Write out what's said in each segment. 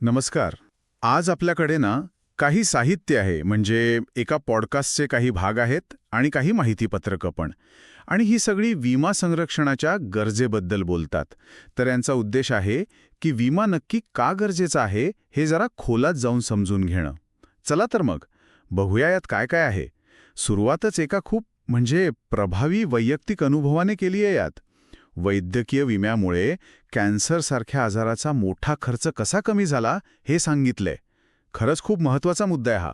नमस्कार. आज आपल्याकडे ना काही साहित्य आहे म्हणजे एका पॉडकास्टचे काही भाग आहेत आणि काही माहितीपत्रकं पण. आणि ही सगळी विमा संरक्षणाच्या गरजेबद्दल बोलतात. तर यांचा उद्देश आहे की विमा नक्की का गरजेचा आहे हे जरा खोलात जाऊन समजून घेणं. चला तर मग बघूया यात काय काय आहे. सुरुवातच एका खूप म्हणजे प्रभावी वैयक्तिक अनुभवाने केली आहे यात. वैद्यकीय विम्यामुळे कॅन्सरसारख्या आजाराचा मोठा खर्च कसा कमी झाला हे सांगितलंय. खरंच खूप महत्त्वाचा मुद्दा आहे हा.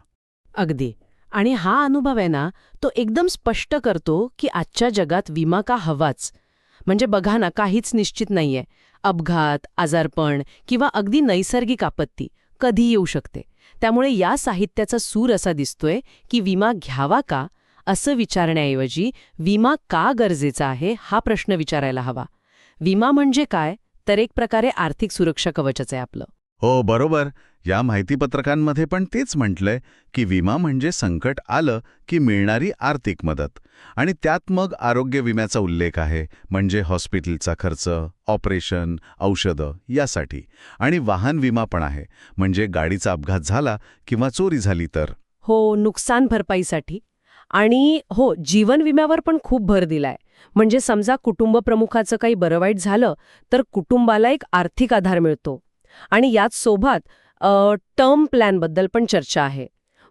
अगदी. आणि हा अनुभव आहे ना तो एकदम स्पष्ट करतो की आजच्या जगात विमा का हवाच. म्हणजे बघा ना काहीच निश्चित नाहीये. अपघात आजारपण किंवा अगदी नैसर्गिक आपत्ती कधी येऊ शकते. त्यामुळे या साहित्याचा सूर असा दिसतोय की विमा घ्यावा का असं विचारण्याऐवजी विमा का गरजेचा आहे हा प्रश्न विचारायला हवा. विमा म्हणजे काय? तर एक प्रकारे आर्थिक सुरक्षा कवचच आहे आपलं. हो बरोबर. या माहितीपत्रकांमध्ये पण तेच म्हटलंय की विमा म्हणजे संकट आलं की मिळणारी आर्थिक मदत. आणि त्यात मग आरोग्य विम्याचा उल्लेख आहे म्हणजे हॉस्पिटलचा खर्च ऑपरेशन औषधं यासाठी. आणि वाहन विमा पण आहे म्हणजे गाडीचा अपघात झाला किंवा चोरी झाली तर. हो नुकसान भरपाईसाठी. आणि हो जीवन विम्यावर पण खूप भर दिलाय. म्हणजे समजा कुटुंब प्रमुखाचं काही बरं वाईट झालं तर कुटुंबाला एक आर्थिक आधार मिळतो. आणि याच सोबत टर्म प्लॅनबद्दल पण चर्चा आहे.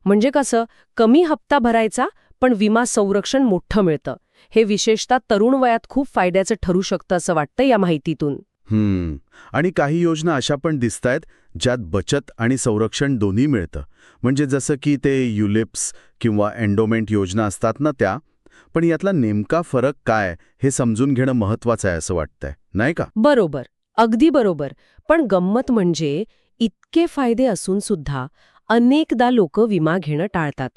म्हणजे कसं कमी हप्ता भरायचा पण विमा संरक्षण मोठं मिळतं. हे विशेषतः तरुण वयात खूप फायद्याचं ठरू शकतं असं वाटतं या माहितीतून. हम्म. आणि काही योजना अशा पण दिसतायत ज्यात बचत आणि संरक्षण दोन्ही मिळतं. म्हणजे जसं की ते युलिप्स किंवा एन्डोमेंट योजना असतात ना त्या पण यातला नेमका फरक काय हे समजून घेणं महत्वाचं आहे असं वाटतंय. नाही का? बरोबर. अगदी बरोबर. पण गंमत म्हणजे इतके फायदे असून सुद्धा अनेकदा लोक विमा घेणं टाळतात.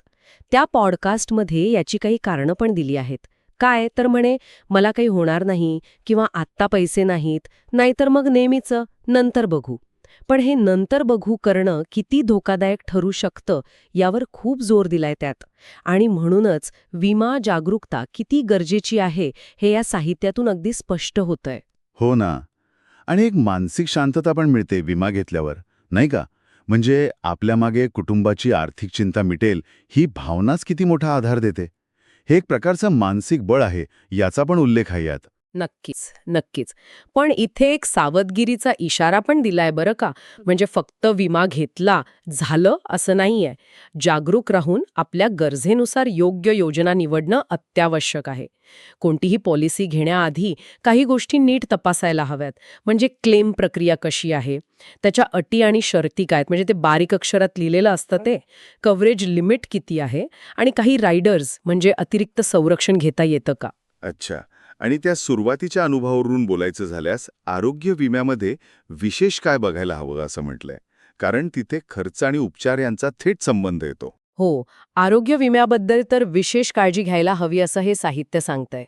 त्या पॉडकास्टमध्ये याची काही कारणं पण दिली आहेत. काय? तर म्हणे मला काही होणार नाही किंवा आत्ता पैसे नाहीत नाहीतर मग नेहमीचं. नंतर बघू. पण हे नंतर बघू करणं किती धोकादायक ठरू शकतं यावर खूप जोर दिलाय त्यात. आणि म्हणूनच विमा जागरूकता किती गरजेची आहे हे या साहित्यातून अगदी स्पष्ट होतंय. हो ना. आणि एक मानसिक शांतता पण मिळते विमा घेतल्यावर नाही का? म्हणजे आपल्यामागे कुटुंबाची आर्थिक चिंता मिटेल ही भावनाच किती मोठा आधार देते. हे एक प्रकारचं मानसिक बळ आहे याचा पण उल्लेख आहे यात. नक्कीच नक्कीच. पण इथे एक सावधगिरीचा इशारा पण दिलाय बरं का. म्हणजे फक्त विमा घेतला झालं असं नाहीये. जागरूक राहून आपल्या गरजेनुसार योग्य योजना निवडणं अत्यावश्यक आहे. कोणतीही पॉलिसी घेण्याआधी काही गोष्टी नीट तपासायला हव्यात. म्हणजे क्लेम प्रक्रिया कशी आहे? त्याच्या अटी आणि शर्ती काय आहेत? म्हणजे ते बारीक अक्षरात लिहिलेलं असतं ते. कव्हरेज लिमिट किती आहे? आणि काही रायडर्स म्हणजे अतिरिक्त संरक्षण घेता येतं का? अच्छा. आणि त्या सुरुवातीच्या अनुभवावरून बोलायचं झाल्यास आरोग्य विम्यामध्ये विशेष काय बघायला हवं असं म्हटलंय. कारण तिथे खर्च आणि उपचार यांचा थेट संबंध येतो. हो आरोग्य विम्याबद्दल तर विशेष काळजी घ्यायला हवी असं हे साहित्य सांगतंय.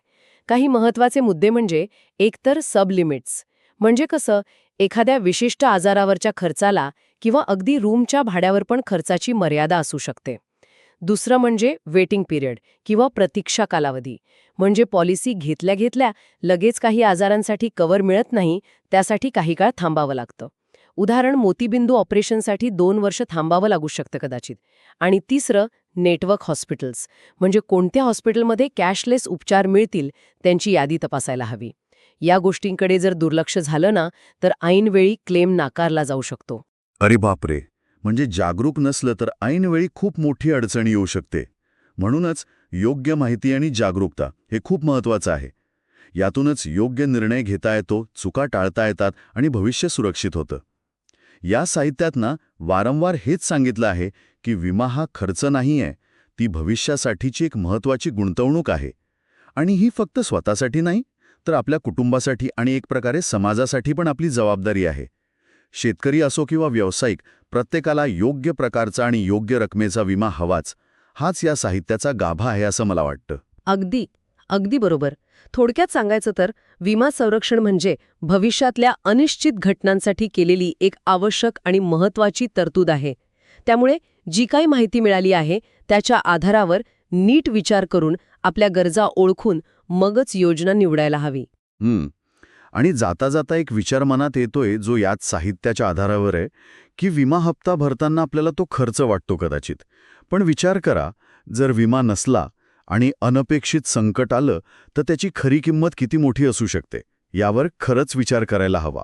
काही महत्त्वाचे मुद्दे म्हणजे एकतर सबलिमिट्स. म्हणजे कसं एखाद्या विशिष्ट आजारावरच्या खर्चाला किंवा अगदी रूमच्या भाड्यावर पण खर्चाची मर्यादा असू शकते. दुसरं म्हणजे वेटिंग पिरियड किंवा प्रतीक्षा कालावधी. म्हणजे पॉलिसी घेतल्या घेतल्या लगेच काही आजारांसाठी कव्हर मिळत नाही त्यासाठी काही काळ थांबावं लागतं. उदाहरण मोतीबिंदू ऑपरेशनसाठी दोन वर्ष थांबावं लागू शकतं कदाचित. आणि तिसरं नेटवर्क हॉस्पिटल्स म्हणजे कोणत्या हॉस्पिटलमध्ये कॅशलेस उपचार मिळतील त्यांची यादी तपासायला हवी. या गोष्टींकडे जर दुर्लक्ष झालं ना तर ऐनवेळी क्लेम नाकारला जाऊ शकतो. अरे बापरे! म्हणजे जागरूक नसलं तर ऐनवेळी खूप मोठी अडचण येऊ शकते. म्हणूनच योग्य माहिती आणि जागरूकता हे खूप महत्वाचं आहे. यातूनच योग्य निर्णय घेता येतो चुका टाळता येतात आणि भविष्य सुरक्षित होतं. या साहित्यात ना वारंवार हेच सांगितलं आहे की विमा हा खर्च नाही आहे ती भविष्यासाठीची एक महत्वाची गुंतवणूक आहे. आणि ही फक्त स्वतःसाठी नाही तर आपल्या कुटुंबासाठी आणि एक प्रकारे समाजासाठी पण आपली जबाबदारी आहे. शेतकरी असो किंवा व्यावसायिक प्रत्येकाला योग्य प्रकारचा आणि योग्य रकमेचा विमा हवाच. हाच या साहित्याचा गाभा आहे असं मला वाटतं. अगदी अगदी बरोबर. थोडक्यात सांगायचं तर विमा संरक्षण म्हणजे भविष्यातल्या अनिश्चित घटनांसाठी केलेली एक आवश्यक आणि महत्वाची तरतूद आहे. त्यामुळे जी काही माहिती मिळाली आहे त्याच्या आधारावर नीट विचार करून आपल्या गरजा ओळखून मगच योजना निवडायला हवी. आणि जाता जाता एक विचार मनात येतोय जो याच साहित्याच्या आधारावर आहे की विमा हप्ता भरताना आपल्याला तो खर्च वाटतो कदाचित. पण विचार करा जर विमा नसला आणि अनपेक्षित संकट आलं तर त्याची खरी किंमत किती मोठी असू शकते? यावर खरंच विचार करायला हवा.